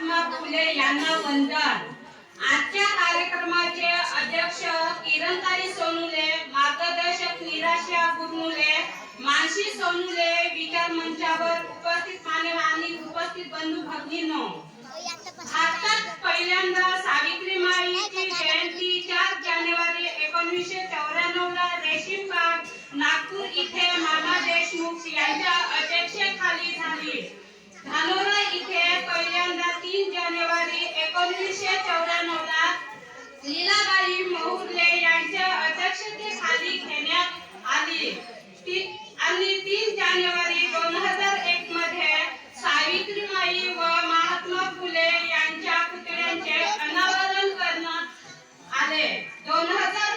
महात्मा फुले यांना वंदन. आजच्या कार्यक्रमाचे अध्यक्ष किरणताई सोनुले मार्गदर्शक निराशा गुरमुले मानसी सोनुले विचार मंचावर उपस्थित मानव आणि उपस्थित बंधू भगिनींनो. भारतात पहिल्यांदा सावित्री माईची जयंती चार जानेवारी एकोणीसशे चौऱ्याण्णव ला रेशीम बाग नागपूर इथे मामा देशमुख यांच्या अध्यक्षतेखाली झाली. एकोणीसशे लीलाबाई महुर्ले यांच्या अध्यक्षतेखाली घेण्यात आली. आणि तीन जानेवारी दोन हजार एक मध्ये सावित्रीमाई व महात्मा फुले यांच्या पुतळ्यांचे अनावरण करण्यात आले. दोन हजार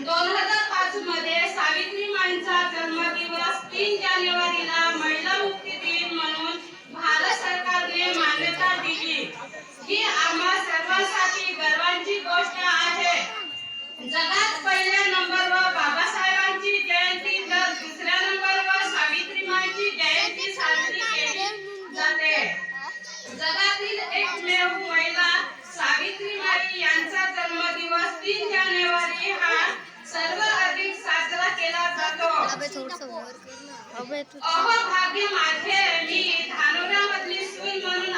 दोन हजार पाच मध्ये सावित्रीमाईंचा जन्मदिवस तीन जानेवारीला महिला मुक्ती दिन म्हणून भारत सरकारने मान्यता दिली. ही थोडस. वर कर ना अबे तू अहो भाग्य माझे मी धानोरामधली सून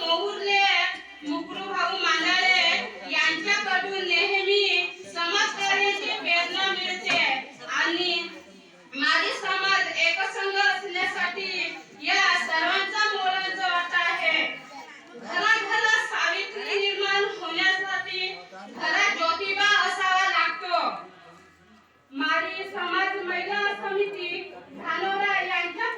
मोहुरले मुकरू भाऊ मानाळे यांच्याकडून नेहमी समाजकार्याची प्रेरणा मिळते. आणि माझी समाज एकसंघ असण्यासाठी या सर्वांचा मोलाचा वाटा आहे. घराघरा सावित्री निर्माण होण्यासाठी घरात ज्योतिबा असावा लागतो. माझी समाज महिला समिती धानोरा यांच्या